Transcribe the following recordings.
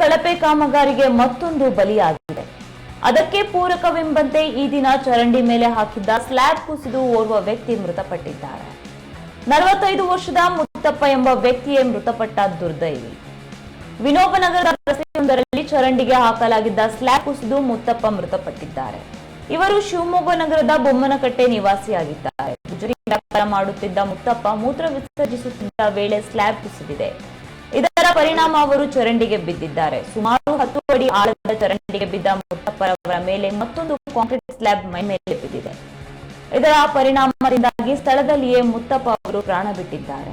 ಕಳಪೆ ಕಾಮಗಾರಿಗೆ ಮತ್ತೊಂದು ಬಲಿಯಾಗಿದೆ. ಅದಕ್ಕೆ ಪೂರಕವೆಂಬಂತೆ ಈ ದಿನ ಚರಂಡಿ ಮೇಲೆ ಹಾಕಿದ್ದ ಸ್ಲ್ಯಾಬ್ ಕುಸಿದು ಓರ್ವ ವ್ಯಕ್ತಿ ಮೃತಪಟ್ಟಿದ್ದಾರೆ. ನಲವತ್ತೈದು ವರ್ಷದ ಮುತ್ತಪ್ಪ ಎಂಬ ವ್ಯಕ್ತಿಯೇ ಮೃತಪಟ್ಟ ದುರ್ದೈವಿ. ವಿನೋಬನಗರದ ರಸ್ತೆಯೊಂದರಲ್ಲಿ ಚರಂಡಿಗೆ ಹಾಕಲಾಗಿದ್ದ ಸ್ಲ್ಯಾಬ್ ಕುಸಿದು ಮುತ್ತಪ್ಪ ಮೃತಪಟ್ಟಿದ್ದಾರೆ. ಇವರು ಶಿವಮೊಗ್ಗ ನಗರದ ಬೊಮ್ಮನಕಟ್ಟೆ ನಿವಾಸಿಯಾಗಿದ್ದಾರೆ. ಮಾಡುತ್ತಿದ್ದ ಮುತ್ತಪ್ಪ ಮೂತ್ರ ವಿಸರ್ಜಿಸುತ್ತಿದ್ದ ವೇಳೆ ಸ್ಲ್ಯಾಬ್ ಕುಸಿದಿದೆ. ಇದರ ಪರಿಣಾಮ ಅವರು ಚರಂಡಿಗೆ ಬಿದ್ದಿದ್ದಾರೆ. ಸುಮಾರು ಹತ್ತು ಅಡಿ ಆಳದ ಚರಂಡಿಗೆ ಬಿದ್ದ ಮುತ್ತಪ್ಪರವರ ಮೇಲೆ ಮತ್ತೊಂದು ಕಾಂಕ್ರೀಟ್ ಸ್ಲ್ಯಾಬ್ ಮೈ ಮೇಲೆ ಬಿದ್ದಿದೆ. ಇದರ ಪರಿಣಾಮದಿಂದಾಗಿ ಸ್ಥಳದಲ್ಲಿಯೇ ಮುತ್ತಪ್ಪ ಅವರು ಪ್ರಾಣ ಬಿಟ್ಟಿದ್ದಾರೆ.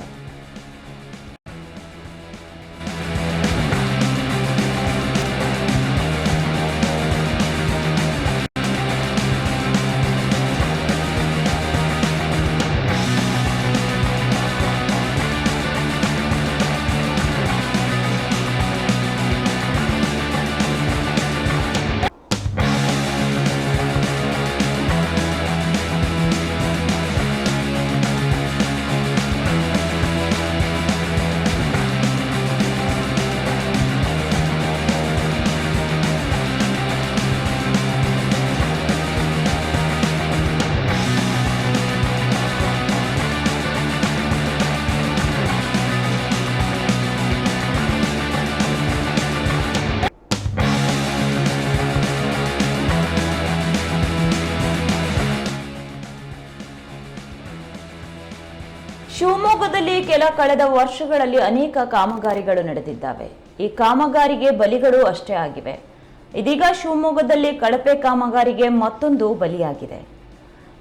ಶಿವಮೊಗ್ಗದಲ್ಲಿ ಕೆಲ ಕಳೆದ ವರ್ಷಗಳಲ್ಲಿ ಅನೇಕ ಕಾಮಗಾರಿಗಳು ನಡೆದಿದ್ದಾವೆ. ಈ ಕಾಮಗಾರಿಗೆ ಬಲಿಗಳು ಅಷ್ಟೇ ಆಗಿವೆ. ಇದೀಗ ಶಿವಮೊಗ್ಗದಲ್ಲಿ ಕಳಪೆ ಕಾಮಗಾರಿಗೆ ಮತ್ತೊಂದು ಬಲಿಯಾಗಿದೆ.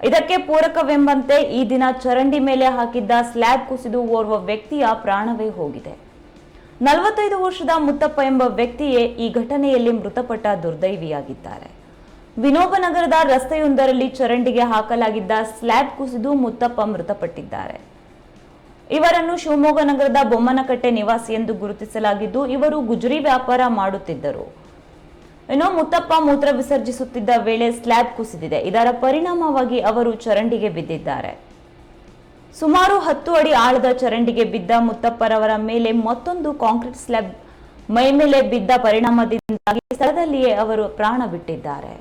ಇದಕ್ಕೆ ಪೂರಕವೆಂಬಂತೆ ಈ ದಿನ ಚರಂಡಿ ಮೇಲೆ ಹಾಕಿದ್ದ ಸ್ಲ್ಯಾಬ್ ಕುಸಿದು ಓರ್ವ ವ್ಯಕ್ತಿಯ ಪ್ರಾಣವೇ ಹೋಗಿದೆ. ನಲವತ್ತೈದು ವರ್ಷದ ಮುತ್ತಪ್ಪ ಎಂಬ ವ್ಯಕ್ತಿಯೇ ಈ ಘಟನೆಯಲ್ಲಿ ಮೃತಪಟ್ಟ ದುರ್ದೈವಿಯಾಗಿದ್ದಾರೆ. ವಿನೋಬನಗರದ ರಸ್ತೆಯೊಂದರಲ್ಲಿ ಚರಂಡಿಗೆ ಹಾಕಲಾಗಿದ್ದ ಸ್ಲ್ಯಾಬ್ ಕುಸಿದು ಮುತ್ತಪ್ಪ ಮೃತಪಟ್ಟಿದ್ದಾರೆ. ಇವರನ್ನು ಶಿವಮೊಗ್ಗ ನಗರದ ಬೊಮ್ಮನಕಟ್ಟೆ ನಿವಾಸಿ ಎಂದು ಗುರುತಿಸಲಾಗಿದ್ದು, ಇವರು ಗುಜರಿ ವ್ಯಾಪಾರ ಮಾಡುತ್ತಿದ್ದರು. ಇನ್ನು ಮುತ್ತಪ್ಪ ಮೂತ್ರ ವಿಸರ್ಜಿಸುತ್ತಿದ್ದ ವೇಳೆ ಸ್ಲ್ಯಾಬ್ ಕುಸಿದಿದೆ. ಇದರ ಪರಿಣಾಮವಾಗಿ ಅವರು ಚರಂಡಿಗೆ ಬಿದ್ದಿದ್ದಾರೆ. ಸುಮಾರು ಹತ್ತು ಅಡಿ ಆಳದ ಚರಂಡಿಗೆ ಬಿದ್ದ ಮುತ್ತಪ್ಪರವರ ಮೇಲೆ ಮತ್ತೊಂದು ಕಾಂಕ್ರೀಟ್ ಸ್ಲ್ಯಾಬ್ ಮೈ ಮೇಲೆ ಬಿದ್ದ ಪರಿಣಾಮದಿಂದಾಗಿ ಸ್ಥಳದಲ್ಲಿಯೇ ಅವರು ಪ್ರಾಣ ಬಿಟ್ಟಿದ್ದಾರೆ.